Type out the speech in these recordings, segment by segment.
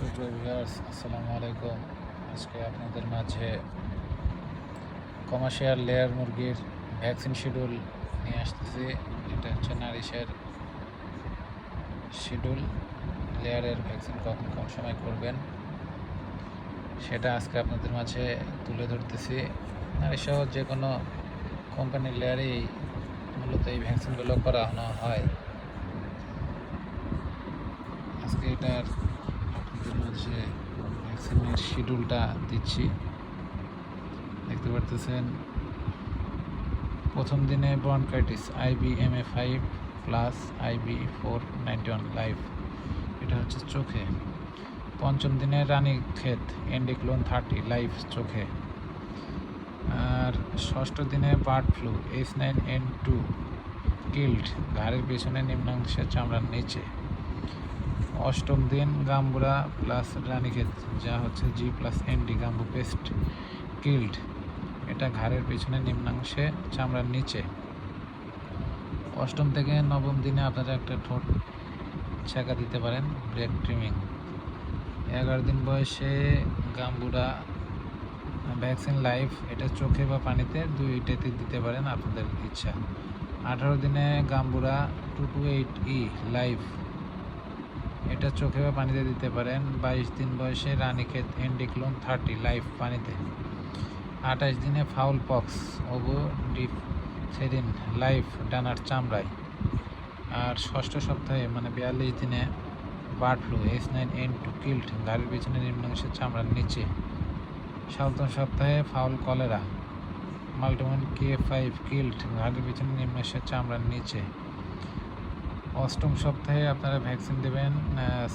সুপ্রিয় ভিউয়ার্স আসসালামু আলাইকুম। আজকে আপনাদের মাঝে কমার্শিয়াল লেয়ার মুরগির ভ্যাকসিন শিডিউল নিয়ে আসতেছি। এটা হচ্ছে নারিশের শিডিউল লেয়ারের ভ্যাকসিন কখন কম সময় করবেন, সেটা আজকে আপনাদের মাঝে তুলে ধরতেছি। নারিসহ যে কোনো কোম্পানির লেয়ারেই মূলত এই ভ্যাকসিনগুলো করানো হয়। আজকে এটার আপনাদের মাঝে ভ্যাকসিনের শিডিউলটা দিচ্ছি। দেখতে পারতেছেন, প্রথম দিনে bronchitis A five plus IB four ninety one live এটা হচ্ছে চোখে। পঞ্চম দিনে রানী ক্ষেত এন্ডিক্লোন থার্টি লাইভ চোখে। আর ষষ্ঠ দিনে bird flu H nine N two killed ঘাড়ের পেছনে নিম্নাংশে চামড়ার নিচে। অষ্টম দিন গাম্বুরা প্লাস রানীক্ষেত, যা হচ্ছে জি প্লাস এনডি গাম্বু পেস্ট কিল্ড এটা ঘাড়ের পেছনে নিম্নাংশে, চামড়ার নিচে। অষ্টম থেকে নবম দিনে আপনারা একটা ঠোঁট ছেঁকা দিতে পারেন ব্রেক ট্রিমিং এগারো দিন বয়সে গাম্বুরা ভ্যাকসিন লাইফ এটা চোখে বা পানিতে দুইটাতে দিতে পারেন আপনাদের ইচ্ছা। আঠারো দিনে gumboro two two eight E live এটা চোখে বা পানিতে দিতে পারেন। বাইশ দিন বয়সে রানীক্ষেত এন্ডিক্লোন থার্টি, লাইফ পানিতে। আঠাশ দিনে ফাউল পক্স, ওগো ডিপ সেদিন লাইফ ডানার চামড়ায়। আর ষষ্ঠ সপ্তাহে মানে বিয়াল্লিশ দিনে bird flu S nine N two killed গাড়ির পিছনে নিম্নাংশের চামড়ার নিচে। সপ্তম সপ্তাহে fowl cholera, multimune K five killed গাড়ির পিছনে নিম্নাংশের চামড়ার নিচে। অষ্টম সপ্তাহে আপনারা ভ্যাকসিন দেবেন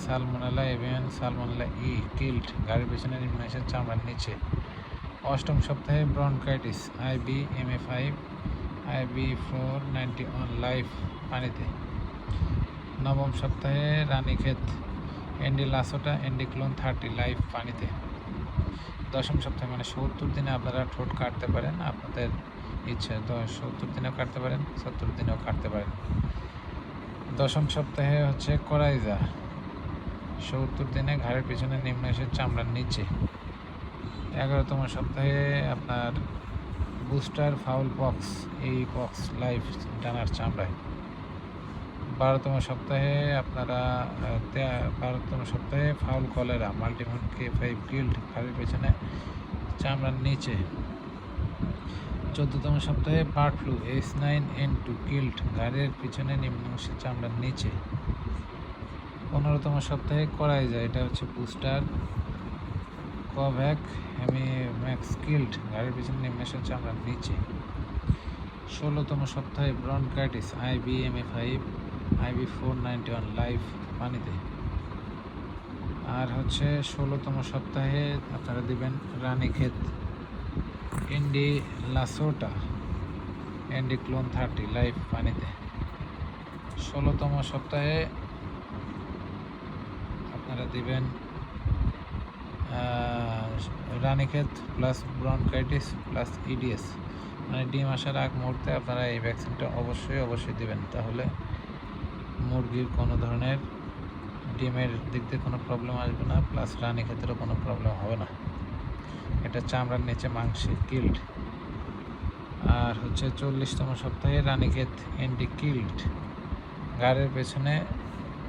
সালমোনালা এভিয়ান সালমোনালা ই কিল্ড গাড়ির পেছনে নিম্নাংশের চামড়ার নিচে। অষ্টম সপ্তাহে bronchitis IB M A five IB four ninety one live পানিতে। নবম সপ্তাহে Ranikhet ND LaSota ND clone thirty live পানিতে। দশম সপ্তাহে মানে সত্তর দিনে আপনারা ঠোঁট কাটতে পারেন, আপনাদের ইচ্ছা সত্তর দিনেও কাটতে পারেন, সত্তর দিনেও কাটতে পারেন। দশম সপ্তাহে হচ্ছে করাইজা। সত্তর দিনে ঘাড়ের পিছনে নিম্নাংশের চামড়ার নিচে। এগারোতম সপ্তাহে আপনার বুস্টার ফাউল পক্স, এই পক্স লাইফ ডানার চামড়ায়। বারোতম সপ্তাহে আপনারা বারোতম সপ্তাহে fowl cholera multimune K five killed, ঘাড়ের পেছনে চামড়ার নিচে। চোদ্দতম সপ্তাহে bird flu, S nine N two, killed, ঘাড়ের পিছনে নিম্নাংশে চামড়ার নিচে। পনেরোতম সপ্তাহে করাই যায়, এটা হচ্ছে বুস্টার, কোভ্যাক হেমি ম্যাক্স, কিল্ড, ঘাড়ের পিছনে নিম্নাংশে চামড়ার নিচে। ষোলোতম সপ্তাহে bronchitis IB M A five IB four ninety one live পানিতে। আর হচ্ছে ষোলোতম সপ্তাহে আপনারা দিবেন Ranikhet. ND LaSota ND clone thirty live পানিতে। ষোলোতম সপ্তাহে আপনারা দিবেন Ranikhet plus bronchitis plus EDS মানে ডিম আসার আগ মুহূর্তে আপনারা এই ভ্যাকসিনটা অবশ্যই অবশ্যই দিবেন। তাহলে মুরগির কোনো ধরনের ডিমের দিক দিয়ে কোনো প্রবলেম আসবে না প্লাস রানী ক্ষেত্রেও কোনো প্রবলেম হবে না। এটা চামড়ার নিচে মাংসে কিল্ড। আর হচ্ছে চল্লিশতম সপ্তাহে রানীক্ষেত এন্ডি কিল্ড। গাড়ের পেছনে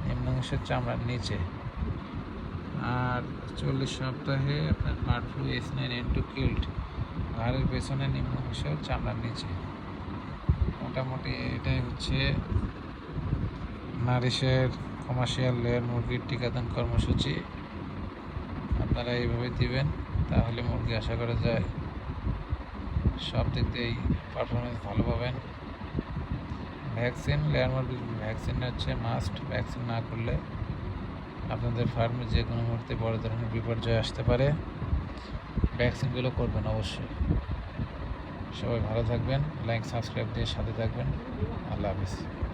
নিম্নাংশের চামড়ার নিচে। আর চল্লিশ সপ্তাহে আপনার bird flu S nine N two killed. ঘাড়ের পেছনে নিম্নাংশ চামড়ার নিচে। মোটামুটি এটাই হচ্ছে নারিশের কমার্শিয়াল লেয়ার মুরগির টিকাদান কর্মসূচি। আপনারা এইভাবে দিবেন। তাহলে মুরগি আশা করা যায় সব দিক দিয়েই পারফরমেন্স ভালো পাবেন। ভ্যাকসিন লেয়ার মুরগির ভ্যাকসিন হচ্ছে মাস্ট ভ্যাকসিন না করলে আপনাদের ফার্মে যে কোনো মুহূর্তে বড় ধরনের বিপর্যয় আসতে পারে। ভ্যাকসিনগুলো করবেন অবশ্যই। সবাই ভালো থাকবেন লাইক সাবস্ক্রাইব দিয়ে সাথে থাকবেন। আল্লাহ হাফিজ।